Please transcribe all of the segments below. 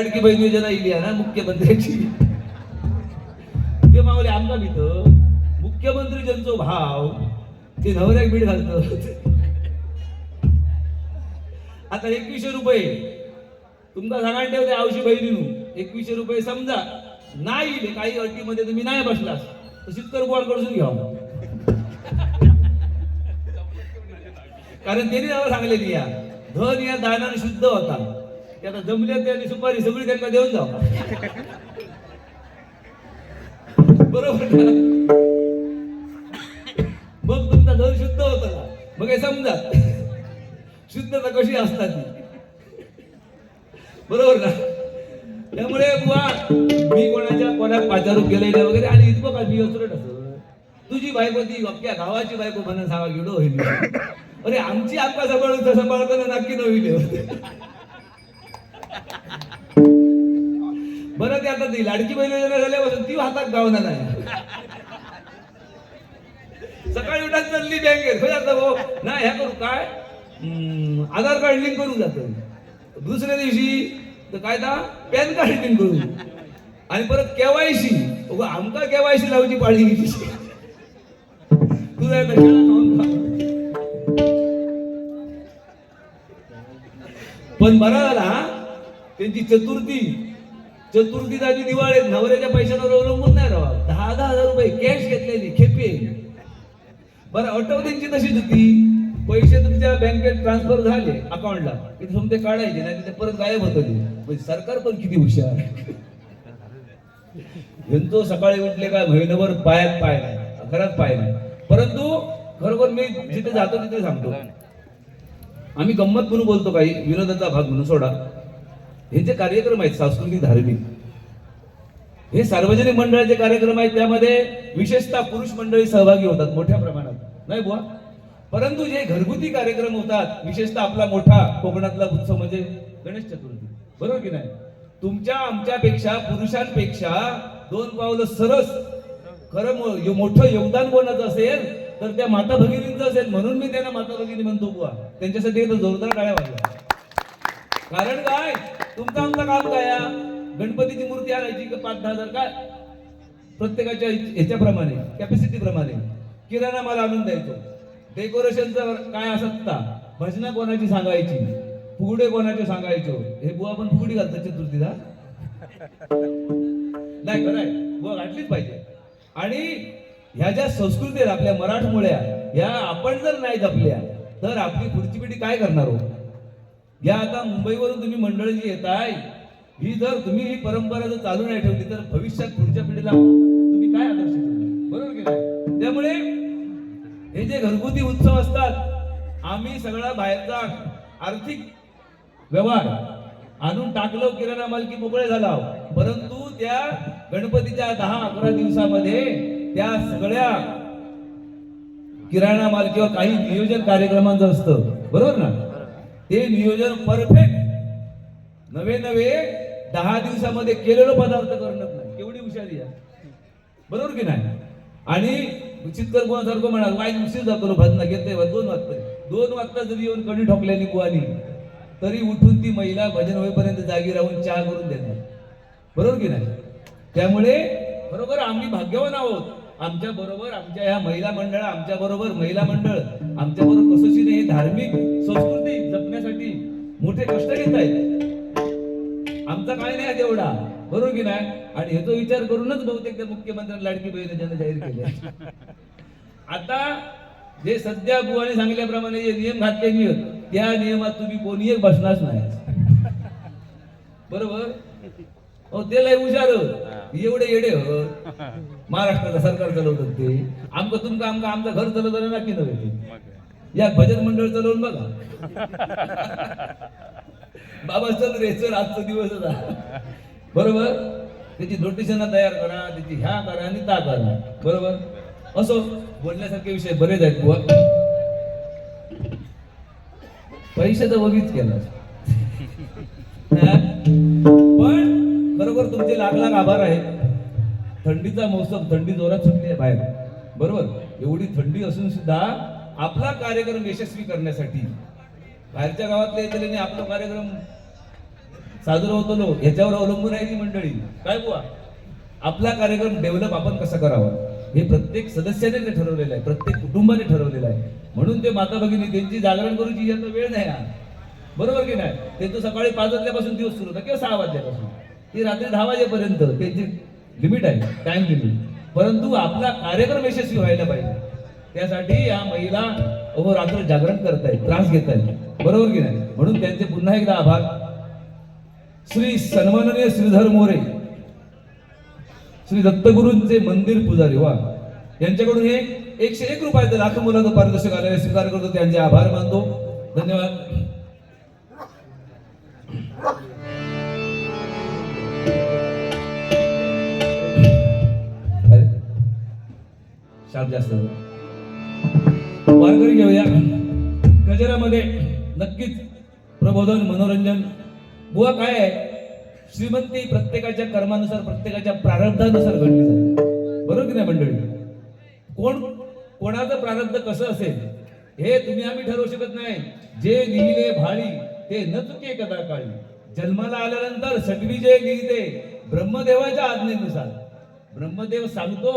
लाडकी बहीण योजना इली आहे ना मुख्यमंत्र्याची. ते मावले आमका भीत. मुख्यमंत्री ज्यांचो भाव ते नवऱ्याक बीड घालत आता एकवीसशे रुपये. तुमका सांगायला ठेवते आवशी बहिणीनू. एकवीसशे रुपये समजा. नाही इले काही अटीमध्ये तुम्ही नाही बसलास. तर शेतकरी कडसून कडून घ्या. कारण त्यांनी नावं सांगलेली या. धन या दानाने शुद्ध होता. ते आता जमले आणि सुपारी सगळी त्यांना देऊन जाऊ. बरोबर मग तुमचा धन शुद्ध होत मग हे समजा. शुद्धता कशी असतात ती? बरोबर ना त्यामुळे बुवा मी कोणाच्या कोणाक पाचारूक केलेलं वगैरे आणि इतकं काय मी असं तुझी बायको ती अख्ख्या गावाची बायको म्हणून सांगा गेलो होईल अरे आमची आप्पा सांभाळून सांभाळताना नक्की नवीन होते बरं ते आता ती लाडकी बहीण योजना झाल्यापासून ती हातात गावना नाही. सकाळी उठा चालली बँकेत खरं आता भाऊ नाही ह्या करू काय? आधार कार्ड लिंक करून जात. दुसऱ्या दिवशी तर काय दा? पॅन कार्ड लिंक करू आणि परत केवायसी आमका केवायसी लावची पाळी तुझा पण बरा झाला हा, त्यांची चतुर्थी. चतुर्थी आधी दिवाळीत नवऱ्याच्या पैशावर अवलंबून नाही राहा दहा दहा हजार रुपये कॅश घेतलेली खेपे बरं ऑटो त्यांची तशीच होती. पैसे तुमच्या बँकेत ट्रान्सफर झाले अकाउंटला की समजे काढायचे नाही ते परत गायब होत म्हणजे सरकार पण किती हुशार. यांचो सकाळी उठले काय महिनाभर पायात पाय नाही. घरात पाय नाही. परंतु खरोखर मी जिथे जातो तिथे सांगतो. आम्ही गंमत म्हणून बोलतो काही. विनोदाचा भाग म्हणून सोडा. हे जे कार्यक्रम आहेत सांस्कृतिक धार्मिक हे सार्वजनिक मंडळाचे कार्यक्रम आहेत त्यामध्ये विशेषतः पुरुष मंडळी सहभागी होतात मोठ्या प्रमाणात. नाही बुवा? परंतु जे घरगुती कार्यक्रम होतात विशेषतः आपला मोठा कोकणातला उत्सव म्हणजे गणेश चतुर्थी. बरोबर की नाही? तुमच्या आमच्यापेक्षा पुरुषांपेक्षा दोन पावलं सरस खरं मोठं योगदान कोणाचं असेल तर त्या माता भगिनींचं असेल. म्हणून मी त्यांना माता भगिनी म्हणतो बुवा. त्यांच्यासाठी जोरदार टाळ्या वाजल्या कारण काय? तुमचा आमचा काम काय गणपतीची मूर्ती आणायची पाच दहा हजार? काय? प्रत्येकाच्या ह्याच्याप्रमाणे कॅपॅसिटी प्रमाणे. किराणा माल आणून द्यायचो. डेकोरेशनचं काय असत भजना कोणाची सांगायची? फुगडे कोणाचे सांगायचो? हे बुवा पण फुगडी घालतात चतुर्थीला. नाही खरं आहे. बुवा घातलीच पाहिजे. आणि ह्या ज्या संस्कृती आहेत आपल्या मराठमोळ्या ह्या आपण जर नाही जपल्या तर आपली पुढची पिढी काय करणार हो? या आता मुंबईवरून तुम्ही मंडळी जी येत आहे ही जर तुम्ही ही परंपरा जर चालू नाही ठेवली तर भविष्यात पुढच्या पिढीला तुम्ही काय आदर्श बरोबर त्यामुळे हे जे घरगुती उत्सव असतात आम्ही सगळा बाहेरचा आर्थिक व्यवहार आणून टाकलो किराणा मालकी मोकळे झाला परंतु त्या गणपतीच्या दहा अकरा दिवसामध्ये त्या सगळ्या किराणा माल किंवा काही नियोजन कार्यक्रमांचं असतं. बरोबर ना? ते नियोजन परफेक्ट नवे नवे दहा दिवसामध्ये केलेलं पदार्थ करणं नाही. केवढी हुशारी आहे. बरोबर की नाही? आणि चितकर गुणासारखं म्हणाल वाईट उशीर जातो भजना घेते दोन वाजता. दोन वाजता जरी येऊन कडी ठोकल्याने कुवानी तरी उठून ती महिला भजन होईपर्यंत जागी राहून चहा करून देणार. बरोबर की नाही? त्यामुळे बरोबर आम्ही भाग्यवान आहोत. आमच्या बरोबर आमच्या ह्या महिला मंडळ आमच्या बरोबर महिला मंडळ आमच्या बरोबर कसोशीने हे धार्मिक संस्कृती मोठे कष्ट घेत आहेत आमचा काय नाही तेवढा बरोबर की नाही? आणि ह्याचा विचार करूनच बहुतेक त्या मुख्यमंत्र्यांनी लाडकी बहीण योजना जाहीर केली आता जे सध्या बुवाने सांगितल्याप्रमाणे जे नियम घातले मी त्या नियमात तुम्ही कोणी एक बसणारच नाही. बरोबर? हो ते लय हुशार एवढे येडे हो महाराष्ट्राचं सरकार चालवतात ते. आमचं तुमचं आमचं आमचं घर चालवताना नक्की नव्हे या भजन मंडळ चालवून बघा. बाबा चल रे चल आजचा दिवसच आहे. बरोबर? त्याची नोटिसांना तयार करा त्याची ह्या करा आणि ता करा. बरोबर? असो बोलण्यासारखे विषय बरेच आहेत बुवा. पैशाचा वगीच केला? पण बरोबर तुमचे लाख लाख आभार आहेत. थंडीचा मौसम थंडी जोरात सुटली आहे बाहेर. बरोबर? एवढी थंडी असून सुद्धा आपला कार्यक्रम यशस्वी करण्यासाठी. बाहेरच्या गावातल्या येतल्याने आपला कार्यक्रम साजरा होतो ह्याच्यावर अवलंबून आहे ती मंडळी. काय बुवा? आपला कार्यक्रम डेव्हलप आपण कसा करावा? हे प्रत्येक सदस्याने ते ठरवलेलं आहे प्रत्येक कुटुंबाने ठरवलेलं आहे. म्हणून ते माता भगिनी त्यांची जागरण करूची यांना वेळ नाही हा. बरोबर की नाही? तो सकाळी पाच वाजल्यापासून दिवस सुरू होता किंवा सहा वाजल्यापासून. ती रात्री दहा वाजेपर्यंत त्यांची लिमिट आहे टाइम लिमिट परंतु आपला कार्यक्रम यशस्वी व्हायला पाहिजे. त्यासाठी या महिला अहोरात्र जागरण जागरण करतायत त्रास घेत आहेत बरोबर की नाही? म्हणून त्यांचे पुन्हा एकदा आभार. श्री सन्माननीय श्रीधर मोरे श्री दत्तगुरूंचे मंदिर पुजारी वा. यांच्याकडून हे एकशे एक रुपयाचं लाख मुलाचं पारितोषिक आलेले स्वीकार करतो त्यांचे आभार मानतो. धन्यवाद. अरे शाप जास्त झाला. घेऊया गजरामध्ये नक्कीच प्रबोधन मनोरंजन. बुवा काय आहे? श्रीमंती प्रत्येकाच्या कर्मानुसार प्रत्येकाच्या प्रारब्धानुसार घडली जाते. बरोबर की नाही मंडळी? कोण कोणाचं प्रारब्ध कसं असेल हे तुम्ही आम्ही ठरवू शकत नाही. जे लिहिले भाळी ते न चुके कदा काळी जन्माला आल्यानंतर सटवी जे लिहिते ब्रह्मदेवाच्या आज्ञेनुसार. ब्रह्मदेव सांगतो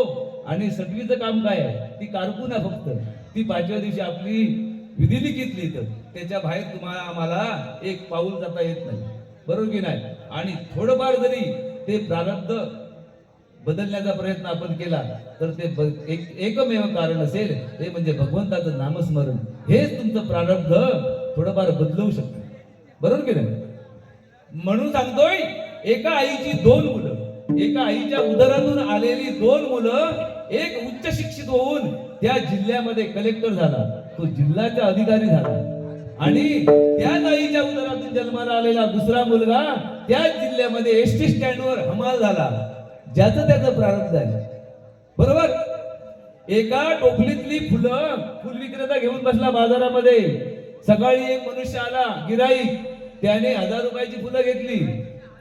आणि सटवीचं काम काय आहे? ती कारकून फक्त. ती पाचव्या दिवशी आपली विधी लिखित तर त्याच्या बाहेर तुम्हाला आम्हाला एक पाऊल जाता येत नाही. बरोबर की नाही? आणि थोडंफार जरी ते प्रारब्ध बदलण्याचा प्रयत्न आपण केला तर ते ब- एक एकमेव कारण असेल ते म्हणजे भगवंताचं नामस्मरण. हेच तुमचं प्रारब्ध थोडंफार बदलवू शकतं. बरोबर की नाही? म्हणून सांगतोय एका आईची दोन मुलं. एका आईच्या उदरातून आलेली दोन मुलं एक उच्च शिक्षित होऊन त्या जिल्ह्यामध्ये कलेक्टर झाला तो जिल्ह्याचा अधिकारी झाला. आणि त्या आईच्या उदरातून जन्माला आलेला दुसरा मुलगा त्याच जिल्ह्यामध्ये एस टी स्टँडवर हमाल झाला. ज्याचं त्याचं प्रारंभ झालं. बरोबर? एका टोपलीतली फुलं फुल विक्रेता घेऊन बसला बाजारामध्ये. सकाळी एक मनुष्य आला गिराई त्याने हजार रुपयाची फुलं घेतली.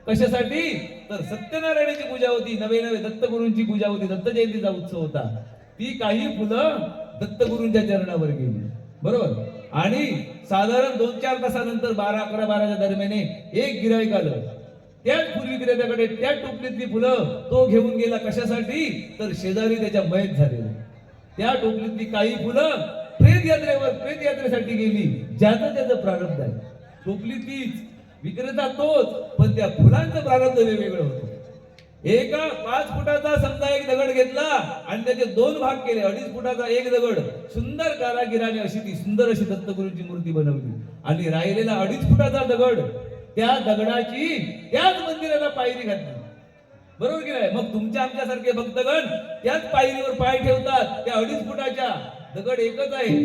कशासाठी? तर सत्यनारायणाची पूजा होती. नवे नवे दत्तगुरूंची पूजा होती. दत्त जयंतीचा उत्सव होता. ती काही फुलं दत्तगुरूंच्या चरणावर गेली. बरोबर? आणि साधारण दोन चार तासानंतर बारा अकरा बाराच्या दरम्याने एक गिराईक आलं. त्याच फुल विक्रेत्याकडे त्या टोपलीतली फुलं तो घेऊन गेला कशासाठी? तर शेजारी त्याच्या मयत झालेले. त्या टोपलीतली काही फुलं प्रेत यात्रेवर प्रेत यात्रेसाठी गेली. ज्याचं त्याचं प्रारब्ध आहे. टोपली तीच विक्रेता तोच पण त्या फुलांचं प्रारब्ध वेगवेगळं होतं. एका पाच फुटाचा समजा एक दगड घेतला आणि त्याचे दोन भाग केले अडीच फुटाचा एक दगड. सुंदर कारागिराने अशी ती सुंदर अशी दत्तगुरूंची मूर्ती बनवली. आणि राहिलेला अडीच फुटाचा दगड त्या दगडाची त्याच मंदिराला पायरी घातली. बरोबर की नाही? मग तुमच्या आमच्यासारखे भक्तगण त्याच पायरीवर पाय ठेवतात त्या अडीच फुटाच्या दगड एकच आहे.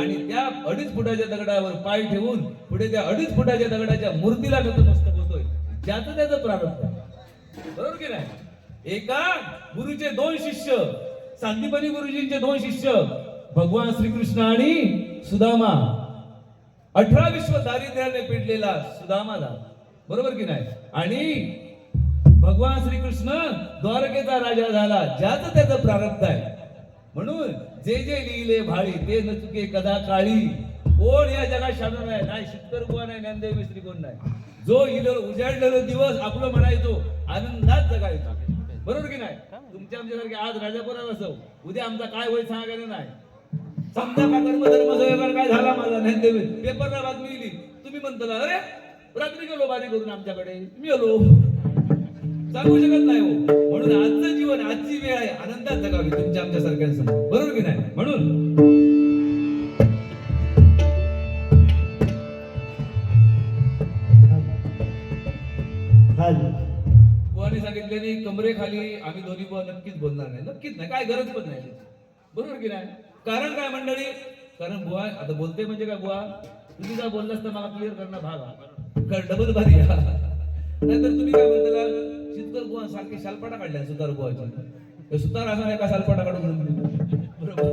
आणि त्या अडीच फुटाच्या दगडावर पाय ठेवून पुढे त्या अडीच फुटाच्या दगडाच्या मूर्तीला नतमस्तक होतोय. ज्याचं त्याचं प्रारंभ आहे. बरोबर की नाही? एका गुरुचे दोन शिष्य सांदीपनी गुरुजींचे दोन शिष्य भगवान श्रीकृष्ण आणि सुदामा. अठरा विश्व दारिद्र्याने पेटलेला सुदामाला बरोबर की नाही? आणि भगवान श्रीकृष्ण द्वारकेचा राजा झाला ज्याचं त्याचं प्रारब्ध आहे. म्हणून जे जे लिहिले भाळी ते न चुके कदा काळी. कोण या जगात शाणार आहे? नाही शिक्कर कोण नाही ज्ञानदेव मिस्त्री कोण नाही? जो इलो उजाडलेलो दिवस आपलं म्हणायचो आनंदात जगायचो बरोबर की नाही? तुमच्या आमच्यासारखे आज राजापुरात असो उद्या आमचा काय होईल सांगायला नाही. समजा का कर्म धर्म काय झाला माझा? ज्ञानदेव पेपरला बातमी दिली. तुम्ही म्हणता अरे रात्री गेलो बारी करून आमच्याकडे. मी आलो. सांगू शकत नाही हो. म्हणून आजचं जीवन आजची वेळ आहे. आनंदात जगावी तुमच्या आमच्या सारख्यांसमोर बरोबर की नाही? म्हणून सांगितलेली आम्ही दोन्ही बुवा नक्कीच बोलणार नाही. नक्कीच नाही. काय गरज पण नाही बरोबर की नाही? कारण काय मंडळी? कारण बुवा आता बोलते म्हणजे काय बुवा? तुम्ही काय बोललास तर मला क्लिअर करणं भाग हा डबल भारी नाहीतर तुम्ही काय म्हणता शितकर बुवा सारखे शालपाटा काढल्या सुतार बुवाची. सुतार असा नाही का सालपाटा काढून बरोबर.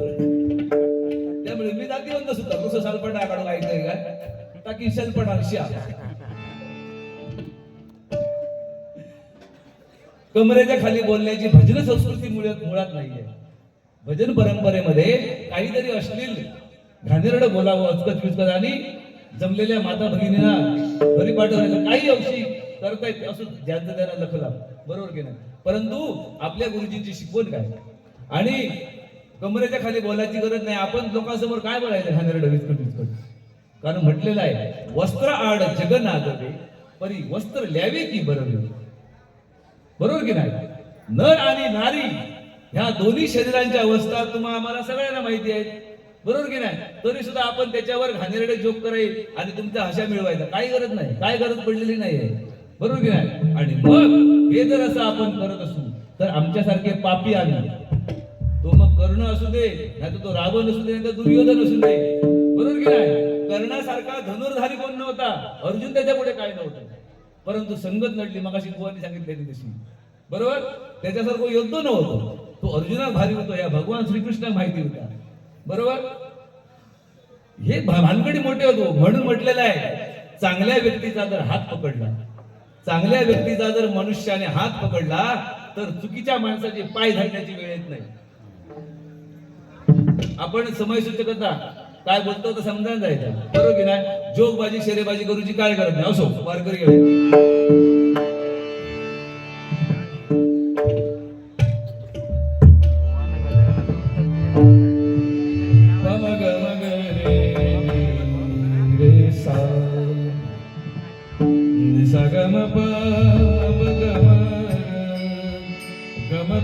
त्यामुळे मी जाती म्हणतो सुतार. नुसतं सालपाटा काढून ऐकतंय काय? टाकी शालपाटा शिया कमरेच्या खाली बोलण्याची भजन संस्कृती मुळात नाहीये. भजन परंपरेमध्ये काहीतरी अश्लील घाणेरडं बोलावं अचकत विचकत आणि जमलेल्या माता भगिनीला घरी पाठवण्याचं काही अंशी करतायत असं ज्यांचं त्यांना लखला बरोबर की नाही? परंतु आपल्या गुरुजींची शिकवण काय? आणि कमरेच्या खाली बोलायची गरज नाही. आपण लोकांसमोर काय बोलायचं? घाणेरडं विचकट विचकट. कारण म्हटलेलं आहे वस्त्र आड जगनागवे परी वस्त्र ल्यावे की बरं बरोबर की नाही? नर आणि नारी ह्या दोन्ही शरीरांच्या अवस्था तुम्हा आम्हाला सगळ्यांना माहिती आहेत. बरोबर की नाही? तरी सुद्धा आपण त्याच्यावर घाणेरडे जोक कराय आणि तुमच्या हशा मिळवायचा. काही गरज नाही. काय गरज पडलेली नाहीये बरोबर की नाही? आणि मग हे जर असं आपण करत असू तर आमच्यासारखे पापी आम्ही तो मग कर्ण असू दे नाही तो रावण असू दे नाही तर दुर्योधन असू दे. बरोबर की नाही? कर्णासारखा धनुर्धारी कोण नव्हता? अर्जुन त्याच्या पुढे काय नव्हतं. परंतु संगत नडली मगाशी सांगितलेली तशी. बरोबर? त्याच्यासारखं योद्ध नव्हतो. तो अर्जुना भारी होतो या भगवान श्रीकृष्ण माहिती होत्या बरोबर? हे भानगडी मोठे होतो. म्हणून म्हटलेलं आहे चांगल्या व्यक्तीचा जर हात पकडला चांगल्या व्यक्तीचा जर मनुष्याने हात पकडला तर चुकीच्या माणसाचे पाय धरण्याची वेळ येत नाही. आपण समय सूचकता काय बोलतो तर समजायला जायचं. बरोबर की नाही? जोगबाजी शेरेबाजी करूची काय गरज नाही. असो वारकरी घेऊया पम ग म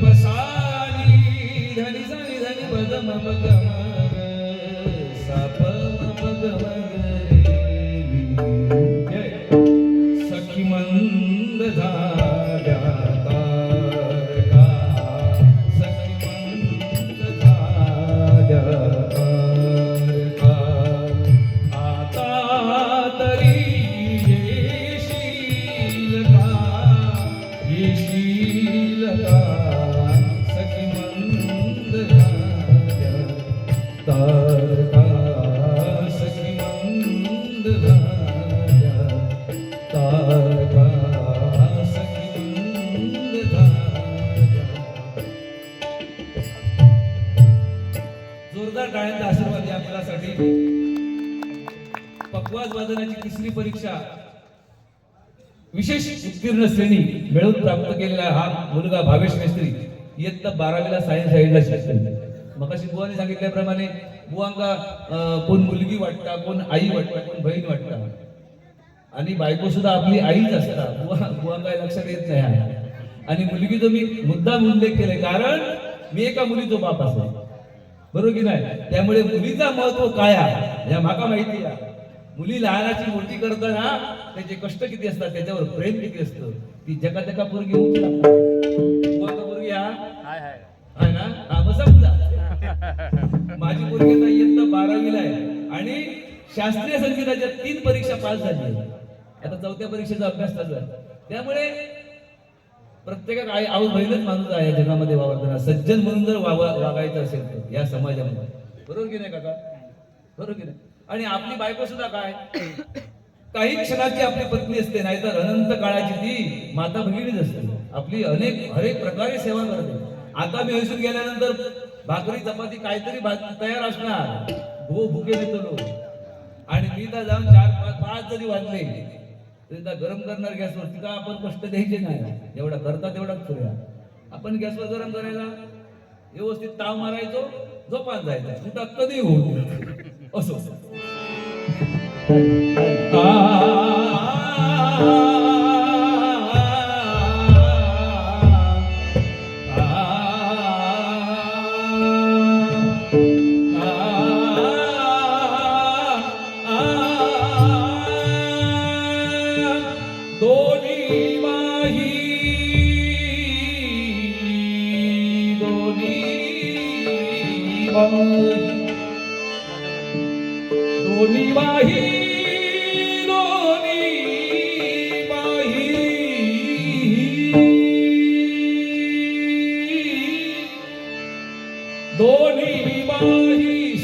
विशेष उत्तीर्ण श्रेणी मिळवून प्राप्त केलेला हा मुलगा भावेश मेस्त्री इयत्ता बारावीला सायन्स साईडला शिकतो. मगाशी बुवाने सांगितल्याप्रमाणे बुवांका कोण मुलगी वाटता कोण आई वाटता कोण बहीण वाटता. आणि बायको सुद्धा आपली आईच असता. बुवा बुवा काय लक्षात येत नाही आणि मुलगीचा मी मुद्दाम उल्लेख केलाय कारण मी एका मुलीचो बाप असतो बरोबर की नाही? त्यामुळे मुलीचा महत्त्व काय आहे? या माका माहिती आहे. मुली लहानाची मोठी करताना त्याचे कष्ट किती असतात? त्याच्यावर प्रेम किती असतं? ती जगा जगा पोरगी हा? ना? हा माझी पोरगी आता इयत्ता बारावीला आहे. आणि शास्त्रीय संगीताच्या तीन परीक्षा पास झाली आता चौथ्या परीक्षेचा अभ्यास चालू आहे. त्यामुळे प्रत्येकात आई आऊ बहीणच माणूस आहे जगामध्ये वावरताना. सज्जन म्हणून जर वागायचं असेल तर या समाजामध्ये. बरोबर की नाही काका? बरोबर की नाही? आणि आपली बायको सुद्धा काय? काही क्षणाची आपली पत्नी असते नाहीतर अनंत काळाची ती माता भगिनीच असते. आपली अनेक हरेक प्रकारे सेवा करते. आता मी हसून गेल्यानंतर भाकरी चपाती काहीतरी तयार असणार. भो भुके देतो आणि मी तर जाऊन चार पाच पाच जरी वाजले तरी तर गरम करणार गॅसवर तिथं आपण कष्ट द्यायचे नाही. जेवढा करता तेवढाच करूया. आपण गॅसवर गरम करायला व्यवस्थित ताव मारायचो झोपात जायचा. तिथं कधी होऊ असो. दोन्ही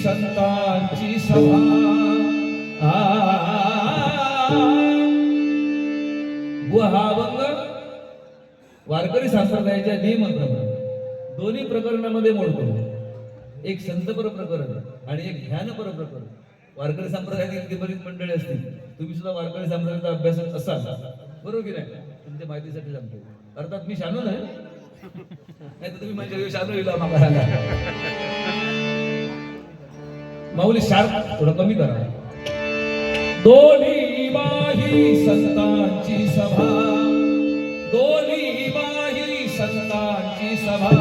संतांची सभा. व अभंग वारकरी संप्रदायाच्या नियमाप्रमाणे दोन्ही प्रकरणामध्ये मोडतो एक संतपर प्रकरण आणि एक ध्यानपर प्रकरण. वारकरी संप्रदायातील इतकी बरीच मंडळी असतील. तुम्ही सुद्धा वारकरी संप्रदायाचा अभ्यास असाल. बरोबर की नाही? तुमच्या माहितीसाठी सांगतो. अर्थात मी शानू नाही नाही तर तुम्ही म्हणजे शानू लिहिला माका माऊली शार्प थोडं कमी करा दोन्ही बाही संतांची सभा दोन्ही बाही संतांची सभा